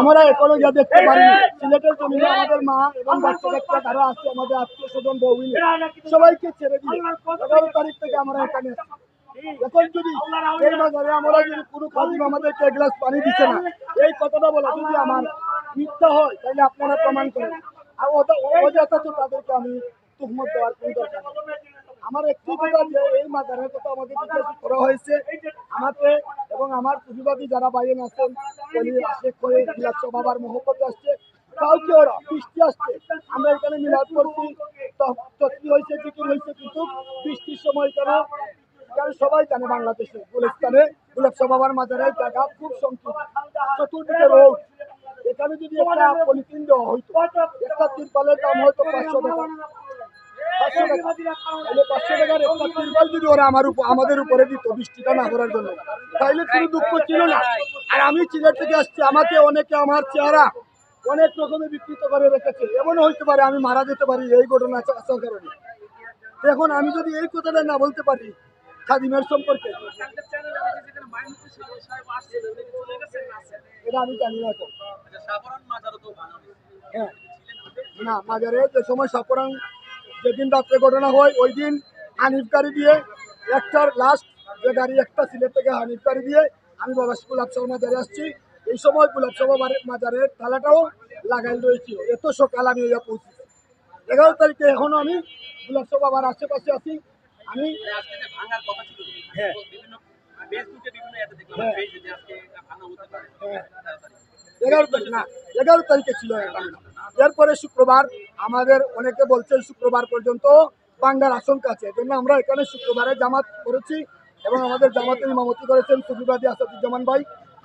আমরা এখনও যা দেখতে সিলেটের জমিনে আমাদের মা এবং বাচ্চা আছে, আমাদের আত্মীয় স্বজন, বউ সবাইকে ছেড়ে দিয়ে এগারো তারিখ থেকে আমরা এখানে এখন যদি এই বাজারে আমরা যদি খাদিম আমাদেরকে এক গ্লাস পানি দিচ্ছে না, এই কথাটা বলা যদি আমার মিথ্যা হয়, তাহলে আপনারা প্রমাণ করেন। আর অযথা তাদেরকে আমি তুহমত দেওয়ার কোনো দরকার আমার একটু কথা যে, এই মাজারের কথা আমাকে জিজ্ঞাসা করা হয়েছে। আমাকে এবং আমার প্রতিবাদী যারা বাইন আছেন করে আসছে ওরা বৃষ্টি আসছে। আমরা এখানে করছি। হয়েছে হয়েছে কিন্তু বৃষ্টির সময় সবাই জায়গা খুব এখানে যদি একটা পলিথিন দেওয়া হইতো, একটা তিরপালের দাম হয়তো পাঁচশো টাকা। আমাদের উপরে দিত বৃষ্টিটা না করার জন্য তাইলে কোনো দুঃখ ছিল না। আর আমি সিলেট থেকে আসছি, আমাকে অনেকে আমার চেহারা অনেক রকমের বিকৃত করে রেখেছে। এমনও হইতে পারে আমি মারা যেতে পারি, এই ঘটনা আসার কারণে। এখন আমি যদি এই কথাটা না বলতে পারি খাদিমের সম্পর্কে, এটা আমি জানি না এখন হ্যাঁ। না, মাজারে যে সময় সাপরাং যেদিন রাত্রে ঘটনা হয়, ওই দিন হানিফ গাড়ি দিয়ে একটার লাস্ট যে গাড়ি একটা সিলেট থেকে হানিফ গাড়ি দিয়ে আমি বাবা গুলাব সাহ মাজারে আসছি। এই সময় গুলাব সাহ মাজারের তালাটাও লাগাই রয়েছিল এত সকাল আমি ইয়া পৌঁছেছি। এগারো তারিখে এখনও আমি গুলাব সাহ বাবার আশেপাশে আছি। আমি হ্যাঁ। হ্যাঁ। হ্যাঁ। এগারো তারিখ। না এগারো তারিখে ছিল এরপরে শুক্রবার আমাদের অনেকে বলছেন শুক্রবার পর্যন্ত বাংলার আশঙ্কা আছে। এজন্য আমরা এখানে শুক্রবারে জামাত করেছি। এবং আমাদের জামাতের ইমামতি করেছেন সুবিবাদী আসাদুজ্জামান ভাই।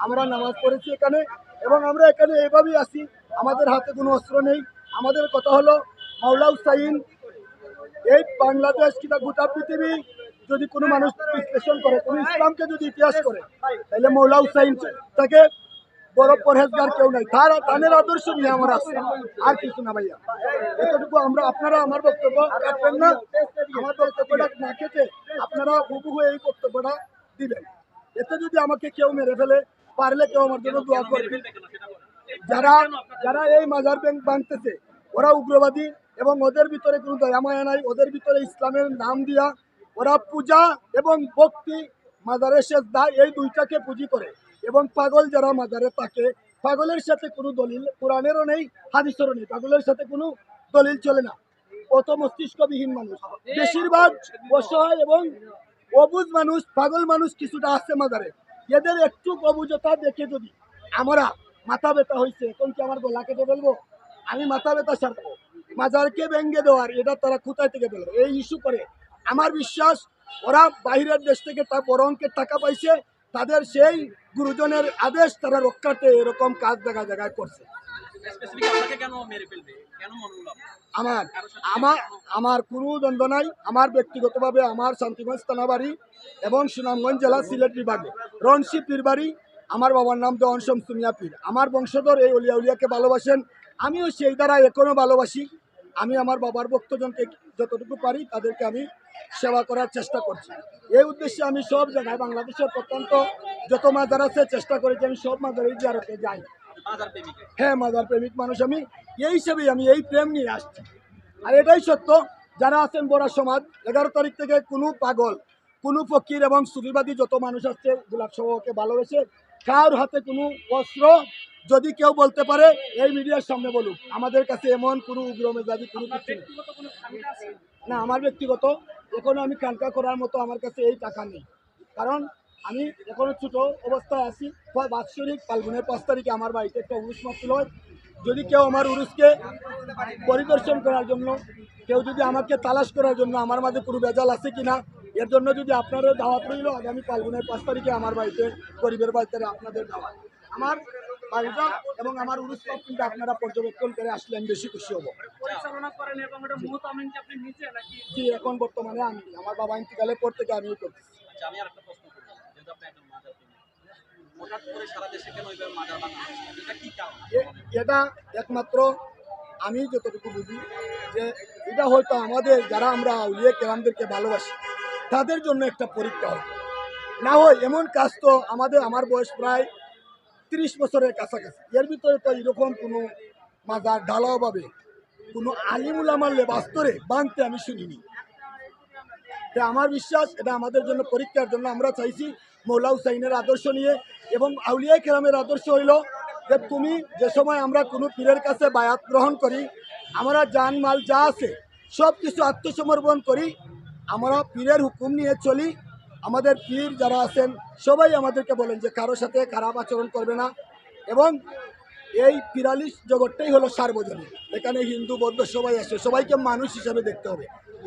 আমরা নামাজ পড়েছি এখানে এবং আমরা এখানে এভাবেই আসি আমাদের হাতে কোনো অস্ত্র নেই। আমাদের কথা হলো মাওলা হুসাইন এই বাংলাদেশ কিংবা গোটা পৃথিবী যদি কোনো মানুষ বিশ্লেষণ করে, কোনো ইসলামকে যদি ইতিহাস করে, তাহলে মৌলা হুসাইন তাকে বড় পরহেজগার কেউ নাই। তার তাদের আদর্শ নিয়ে আমার আছে। আর কিছু না ভাইয়া। এতটুকু আমরা, আপনারা আমার বক্তব্য কাটবেন না। আমার বক্তব্যটা না কেটে আপনারা হুবহু এই বক্তব্যটা দিবেন। এতে যদি আমাকে কেউ মেরে ফেলে, পারলে কেউ আমার জন্য দোয়া করবে। যারা যারা এই মাজার ব্যাংক ভাঙতেছে, ওরা উগ্রবাদী এবং ওদের ভিতরে কোনো দয়ামায়া নাই, ওদের ভিতরে ইসলামের নাম দিয়া ওরা পূজা এবং ভক্তি মাজারের শেষ দা এই দুইটাকে পুঁজি করে। এবং পাগল যারা মাজারে থাকে, পাগলের সাথে কোনো দলিল, কোরআনেরও নেই, হাদিসেরও নেই, পাগলের সাথে কোনো দলিল চলে না। অত মস্তিষ্কবিহীন মানুষ। বেশিরভাগ অসহায় এবং অবুজ মানুষ, পাগল মানুষ কিছুটা আছে মাজারে এদের একটু অবুজতা দেখে যদি আমরা মাথা ব্যথা হয়েছে এখন কি আমার গলা কেটে ফেলব? আমি মাথা ব্যথা সারবো। মাজারকে ভেঙ্গে দেওয়ার, এটা তারা কোথায় থেকে পেল? এই ইস্যু করে। আমার বিশ্বাস, ওরা বাইরের দেশ থেকে তা বড় অঙ্কের টাকা পাইছে, তাদের সেই গুরুজনের আদেশ তারা রক্ষার্থে এরকম কাজ জায়গায় জায়গায় করছে আমার আমার আমার কোনো দ্বন্দ্ব নাই আমার ব্যক্তিগতভাবে আমার শান্তিগঞ্জ থানাবাড়ি এবং সুনামগঞ্জ জেলা সিলেট বিভাগে। রনসি পীর বাড়ি আমার বাবার নাম দেওয়ান শামসুমিয়া পীর। আমার বংশধর এই অলিয়া উলিয়াকে ভালোবাসেন। আমিও সেই দ্বারা এখনও ভালোবাসি। আমি আমার বাবার ভক্তজনকে যতটুকু পারি তাদেরকে আমি সেবা করার চেষ্টা করছি। এই উদ্দেশ্যে আমি সব জায়গায় বাংলাদেশের প্রত্যন্ত যত মাজার আছে চেষ্টা করেছি আমি সব মাজারে জিয়ারতে যাই। হ্যাঁ মাদার প্রেমিক মানুষ আমি। এই হিসেবেই আমি এই প্রেম নিয়ে আসছি। আর এটাই সত্য যারা আছেন বড় সমাজ এগারো তারিখ থেকে কোনো পাগল কোনো ফকির এবং সুফিবাদী যত মানুষ আসছে গোলাপ সহকে ভালোবেসে কার হাতে কোনো অস্ত্র যদি কেউ বলতে পারে এই মিডিয়ার সামনে বলুক। আমাদের কাছে এমন কোনো উগ্র মেজাজি কোনো কিছু না আমার ব্যক্তিগত। এখনও আমি কানকা করার মতো আমার কাছে এই টাকা নেই। কারণ আমি এখনও ছোট অবস্থায় আছি। বাৎসরিক ফাল্গুনের পাঁচ তারিখে আমার বাড়িতে একটা উরুস মাহফিল হয় যদি কেউ আমার উরুসকে পরিদর্শন করার জন্য কেউ যদি আমাকে তালাশ করার জন্য আমার মাঝে কোনো বেজাল আছে কি না এর জন্য যদি আপনারও দাওয়াত রইল আগামী ফাল্গুনের পাঁচ তারিখে আমার বাড়িতে গরিবের বাড়িতে আপনাদের দাওয়াত। আমার বাড়িটা এবং আমার উরুস কিন্তু আপনারা পর্যবেক্ষণ করে আসলে আমি বেশি খুশি হব। জি এখন বর্তমানে আমি আমার বাবা ইন্তিকালের পর থেকে আমিই করতেছি। এটা একমাত্র আমি যতটুকু বুঝি যে এটা হয়তো আমাদের যারা আমরা আউলিয়া কেরামদেরকে ভালোবাসি, তাদের জন্য একটা পরীক্ষা হয়। না হয় এমন কাজ তো আমাদের, আমার বয়স প্রায় তিরিশ বছরের কাছাকাছি। এর ভিতরে তো এরকম কোনো মাজার ঢালাওভাবে কোনো আলিমুল আমার লেবাস করে বাঁধতে আমি শুনিনি। তা আমার বিশ্বাস, এটা আমাদের জন্য পরীক্ষার জন্য আমরা চাইছি মৌলা হুসাইনের আদর্শ নিয়ে। এবং আউলিয়া কেরামের আদর্শ হইল যে তুমি যে সময় আমরা কোনো পীরের কাছে বায়াত গ্রহণ করি, আমরা যান মাল যা আছে সব কিছু আত্মসমর্পণ করি, আমরা পীরের হুকুম নিয়ে চলি। আমাদের পীর যারা আছেন, সবাই আমাদেরকে বলেন যে কারোর সাথে খারাপ আচরণ করবে না। এবং এই পিরালিশ জগৎটাই হলো সার্বজনীন। এখানে হিন্দু, বৌদ্ধ সবাই আসে সবাইকে মানুষ হিসাবে দেখতে হবে।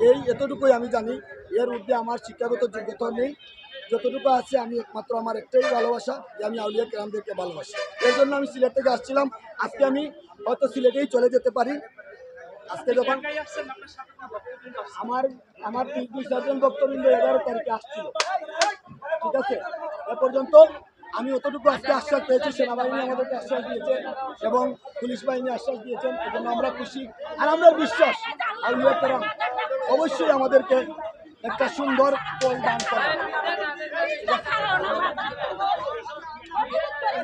এই এতটুকুই আমি জানি। এর ঊর্ধ্বে আমার শিক্ষাগত যোগ্যতা নেই। যতটুকু আছে আমি একমাত্র আমার একটাই ভালোবাসা যে আমি আউলিয়া কেরামদেরকে ভালোবাসি। এর জন্য আমি সিলেট থেকে আসছিলাম। আজকে আমি হয়তো সিলেটেই চলে যেতে পারি। আজকে যখন? আমার আমার দুই চারজন ভক্তবৃন্দ এগারো তারিখে আসছিল। ঠিক আছে? এ পর্যন্ত আমি অতটুকু আজকে আশ্বাস পেয়েছি, সেনাবাহিনী আমাদেরকে আশ্বাস দিয়েছে এবং পুলিশ বাহিনী আশ্বাস দিয়েছেন। এজন্য আমরা খুশি। আর আমরা বিশ্বাস কেরাম অবশ্যই আমাদেরকে একটা সুন্দর কোল দান করেন